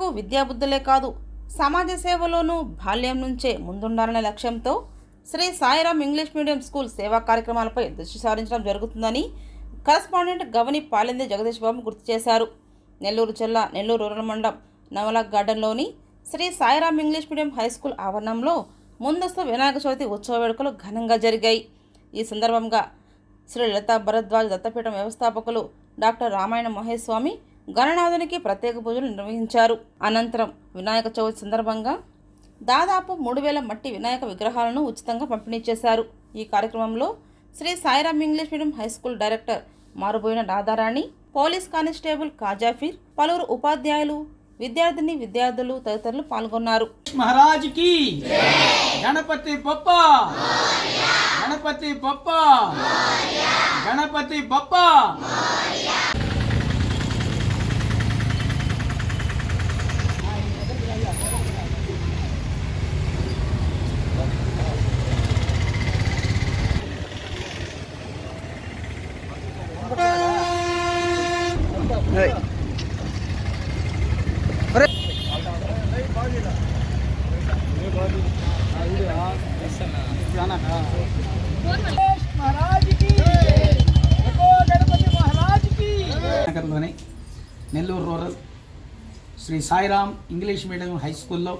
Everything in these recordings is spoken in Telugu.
పిల్లలకు విద్యాబుద్ధులే కాదు సమాజ సేవలోనూ బాల్యం నుంచే ముందుండాలనే లక్ష్యంతో Shri Sairam English medium school సేవా కార్యక్రమాలపై దృష్టి సారించడం జరుగుతుందని కరస్పాండెంట్ గవని పాలెంది జగదీష్ బాబు గుర్తు చేశారు. నెల్లూరు జిల్లా నెల్లూరు రూరల్ మండలం Navalak గార్డెన్లోని Shri Sairam English medium high school ఆవరణంలో ముందస్తు వినాయక చవితి ఉత్సవ వేడుకలు ఘనంగా జరిగాయి. ఈ సందర్భంగా శ్రీ లలితా భరద్వాజ్ దత్తపీఠం వ్యవస్థాపకులు డాక్టర్ రామాయణ మహేశ్వామి గణనాథునికి ప్రత్యేక పూజలు నిర్వహించారు. అనంతరం వినాయక చవితి సందర్భంగా దాదాపు మూడు వేల మట్టి వినాయక విగ్రహాలను ఉచితంగా పంపిణీ చేశారు. ఈ కార్యక్రమంలో Shri Sairam English medium high school director Maruboina Radharani police constable Kajafeer పలువురు ఉపాధ్యాయులు విద్యార్థిని విద్యార్థులు తదితరులు పాల్గొన్నారు. మహారాజుకి గణపతి బొప్ప! గణపతి బొప్ప! గణపతి బొప్ప! నగర్లోని Nellore rural Shri Sairam English medium high స్కూల్లో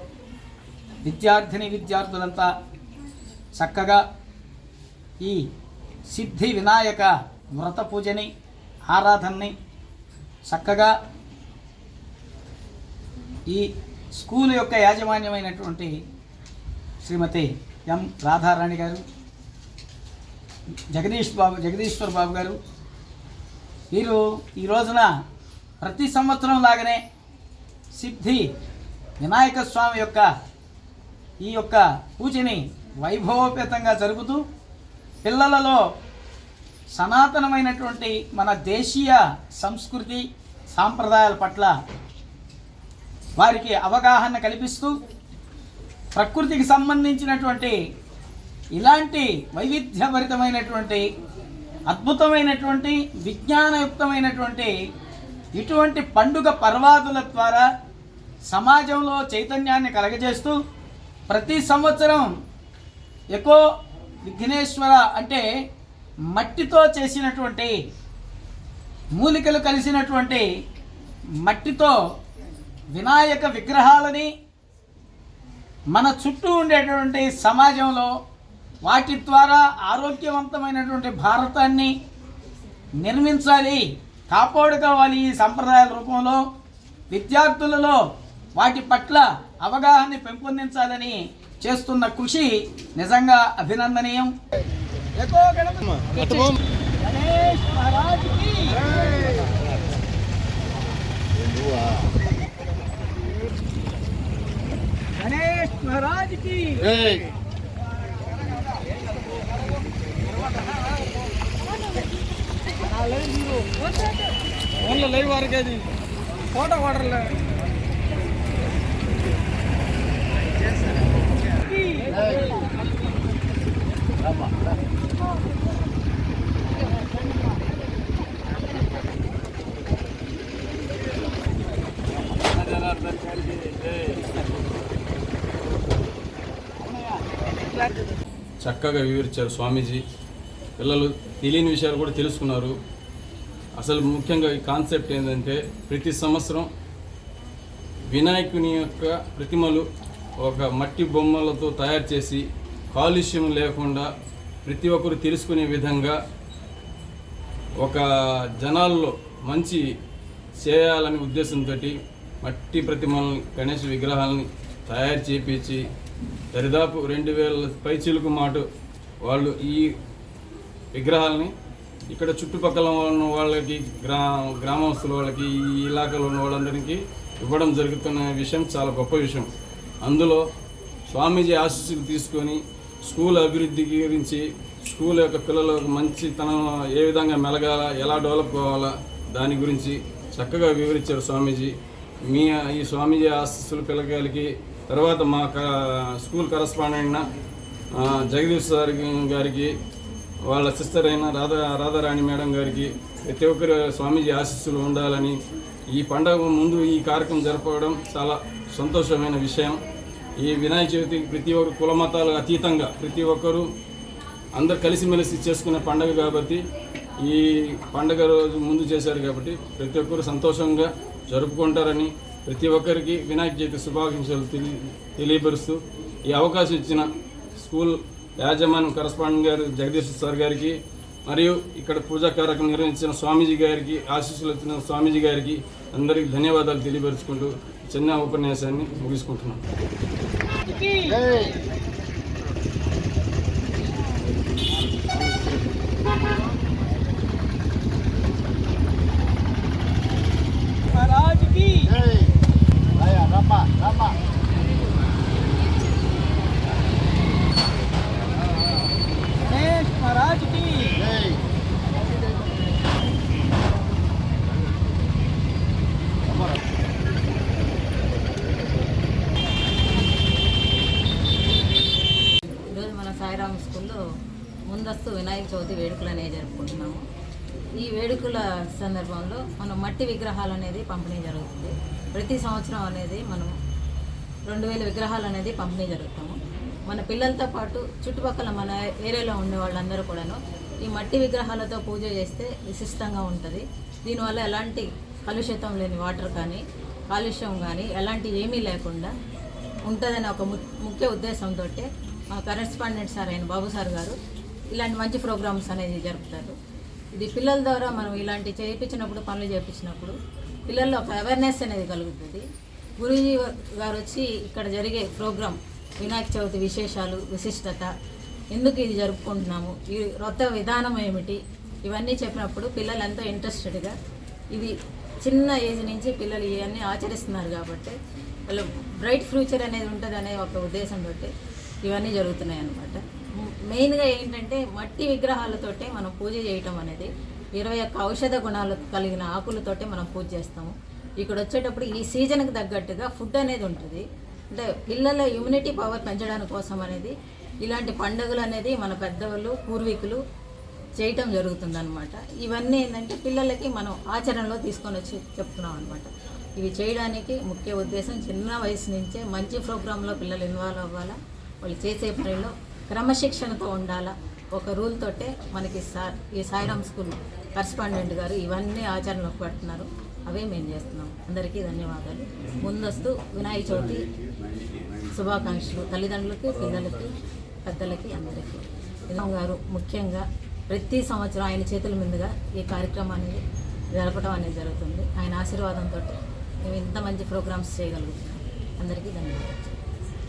విద్యార్థిని విద్యార్థులంతా చక్కగా ఈ సిద్ధి వినాయక వ్రత పూజని ఆరాధనని చక్కగా ఈ స్కూల్ యొక్క యాజమాన్యమైనటువంటి శ్రీమతి ఎం రాధారాణి గారు జగదీష్ బాబు జగదీశ్వర్ బాబు గారు. వీరు ఈ రోజున ప్రతి సంవత్సరం లాగానే సిద్ధి వినాయక స్వామి యొక్క ఈ యొక్క పూజని వైభవోపేతంగా జరుపుతూ పిల్లలలో సనాతనమైనటువంటి మన దేశీయ సంస్కృతి సాంప్రదాయాల పట్ల వారికి అవగాహన కల్పిస్తూ ప్రకృతికి సంబంధించినటువంటి ఇలాంటి వైవిధ్యభరితమైనటువంటి అద్భుతమైనటువంటి విజ్ఞానయుక్తమైనటువంటి ఇటువంటి పండుగ పర్వాదుల ద్వారా సమాజంలో చైతన్యాన్ని కలగజేస్తూ ప్రతి సంవత్సరం ఎకో విఘ్నేశ్వర అంటే మట్టితో చేసినటువంటి మూలికలు కలిసినటువంటి మట్టితో వినాయక విగ్రహాలని మన చుట్టూ ఉండేటువంటి సమాజంలో వాటి ద్వారా ఆరోగ్యవంతమైనటువంటి భారతాన్ని నిర్మించాలి కాపాడుకోవాలి ఈ సంప్రదాయాల రూపంలో. విద్యార్థులలో వాటి పట్ల అవగాహన పెంపొందించాలని చేస్తున్న కృషి నిజంగా అభినందనీయం. గణేష్ మహారాజ్కి. లైవ్ మహారాజ్కి ఓన్లీ లైవ్ వరకు అది ఫోటో వాడర్లే. చక్కగా వివరించారు స్వామీజీ. పిల్లలు తెలియని విషయాలు కూడా తెలుసుకున్నారు. అసలు ముఖ్యంగా ఈ కాన్సెప్ట్ ఏంటంటే ప్రతి సంవత్సరం వినాయకుని యొక్క ప్రతిమలు ఒక మట్టి బొమ్మలతో తయారు చేసి కాలుష్యం లేకుండా ప్రతి ఒక్కరు తెలుసుకునే విధంగా ఒక జనాల్లో మంచి చేయాలనే ఉద్దేశంతో మట్టి ప్రతిమల్ని గణేష్ విగ్రహాలని తయారు చేపించి దరిదాపు రెండు వేల పైచీలకు మాట వాళ్ళు ఈ విగ్రహాలని ఇక్కడ చుట్టుపక్కల ఉన్న వాళ్ళకి గ్రా గ్రామస్తుల వాళ్ళకి ఈ ఇలాకాలో ఉన్న వాళ్ళందరికీ ఇవ్వడం జరుగుతున్న విషయం చాలా గొప్ప విషయం. అందులో స్వామీజీ ఆశీస్సులు తీసుకొని స్కూల్ అభివృద్ధి గురించి స్కూల్ యొక్క పిల్లలకు మంచితనం ఏ విధంగా మెలగాల ఎలా డెవలప్ కావాలా దాని గురించి చక్కగా వివరించారు స్వామీజీ. మీ ఈ స్వామీజీ ఆశీస్సులు పిల్లగాలికి తర్వాత మా స్కూల్ కరస్పాండెంట్ జగదీష్ సార్ గారికి వాళ్ళ సిస్టర్ అయిన రాధా రాధారాణి మేడం గారికి ప్రతి ఒక్కరు స్వామీజీ ఆశీస్సులు ఉండాలని ఈ పండగ ముందు ఈ కార్యక్రమం జరపడం చాలా సంతోషమైన విషయం. ఈ వినాయక చవితి ప్రతి ఒక్కరు కుల మతాలు అతీతంగా ప్రతి ఒక్కరూ అందరు కలిసిమెలిసి చేసుకునే పండగ కాబట్టి ఈ పండగ రోజు ముందు చేశారు కాబట్టి ప్రతి ఒక్కరు సంతోషంగా జరుపుకుంటారని ప్రతి ఒక్కరికి వినాయక చవితి శుభాకాంక్షలు తెలి తెలియపరుస్తూ ఈ అవకాశం ఇచ్చిన స్కూల్ యాజమాన్యం కరస్పాండెంట్ గారు జగదీశ్వర సార్ గారికి మరియు ఇక్కడ పూజా కార్యక్రమం నిర్వహించిన స్వామీజీ గారికి ఆశీస్సులు ఇచ్చిన స్వామీజీ గారికి అందరికీ ధన్యవాదాలు తెలియపరుచుకుంటూ చిన్న ఉపన్యాసాన్ని ముగించుకుంటున్నాను ముందస్తు వినాయక చవితి వేడుకలు అనేవి జరుపుకుంటున్నాము. ఈ వేడుకల సందర్భంలో మనం మట్టి విగ్రహాలు అనేది పంపిణీ జరుగుతుంది. ప్రతి సంవత్సరం అనేది మనం రెండు వేల విగ్రహాలు అనేది పంపిణీ జరుగుతాము మన పిల్లలతో పాటు చుట్టుపక్కల మన ఏరియాలో ఉండే వాళ్ళందరూ కూడాను ఈ మట్టి విగ్రహాలతో పూజ చేస్తే విశిష్టంగా ఉంటుంది. దీనివల్ల ఎలాంటి కలుషితం లేని వాటర్ కానీ కాలుష్యం కానీ ఎలాంటి ఏమీ లేకుండా ఉంటుందని ఒక ముఖ్య ఉద్దేశంతో మా కరెస్పాండెంట్ సార్ అయిన బాబు సార్ గారు ఇలాంటి మంచి ప్రోగ్రామ్స్ అనేది జరుపుతారు. ఇది పిల్లల ద్వారా మనం ఇలాంటి చేయించినప్పుడు పనులు చేయించినప్పుడు పిల్లల్లో ఒక అవేర్నెస్ అనేది కలుగుతుంది. గురూజీ గారు వచ్చి ఇక్కడ జరిగే ప్రోగ్రాం వినాయక చవితి విశేషాలు విశిష్టత ఎందుకు ఇది జరుపుకుంటున్నాము ఈ రొత్త విధానం ఏమిటి ఇవన్నీ చెప్పినప్పుడు పిల్లలు ఎంతో ఇంట్రెస్టెడ్గా ఇది చిన్న ఏజ్ నుంచి పిల్లలు ఇవన్నీ ఆచరిస్తున్నారు కాబట్టి వాళ్ళు బ్రైట్ ఫ్యూచర్ అనేది ఉంటుంది అనే ఒక బట్టి ఇవన్నీ జరుగుతున్నాయి అన్నమాట మెయిన్గా ఏంటంటే మట్టి విగ్రహాలతోటే మనం పూజ చేయటం అనేది ఇరవై ఒక్క ఔషధ గుణాలు కలిగిన ఆకులతోటే మనం పూజ చేస్తాము. ఇక్కడ వచ్చేటప్పుడు ఈ సీజన్కి తగ్గట్టుగా ఫుడ్ అనేది ఉంటుంది. అంటే పిల్లల ఇమ్యూనిటీ పవర్ పెంచడానికి కోసం అనేది ఇలాంటి పండుగలు అనేది మన పెద్దవాళ్ళు పూర్వీకులు చేయటం జరుగుతుందనమాట ఇవన్నీ ఏంటంటే పిల్లలకి మనం ఆచరణలో తీసుకొని వచ్చి చెప్తున్నాం అనమాట ఇవి చేయడానికి ముఖ్య ఉద్దేశం చిన్న వయసు నుంచే మంచి ప్రోగ్రాంలో పిల్లలు ఇన్వాల్వ్ అవ్వాలా? వాళ్ళు చేసే పనిలో క్రమశిక్షణతో ఉండాలా? ఒక రూల్ తోటే మనకి సార్ ఈ సాయిరామ్ స్కూల్ కరస్పాండెంట్ గారు ఇవన్నీ ఆచరణలోకి పెడుతున్నారు. అవే మేము చేస్తున్నాం. అందరికీ ధన్యవాదాలు. ముందస్తు వినాయక చవితి శుభాకాంక్షలు. తల్లిదండ్రులకి పిల్లలకి పెద్దలకి అందరికీ. వినోద్ గారు ముఖ్యంగా ప్రతి సంవత్సరం ఆయన చేతుల మీదుగా ఈ కార్యక్రమాన్ని జరపడం అనేది జరుగుతుంది. ఆయన ఆశీర్వాదంతో మేము ఇంత మంచి ప్రోగ్రామ్స్ చేయగలుగుతున్నాం. అందరికీ ధన్యవాదాలు.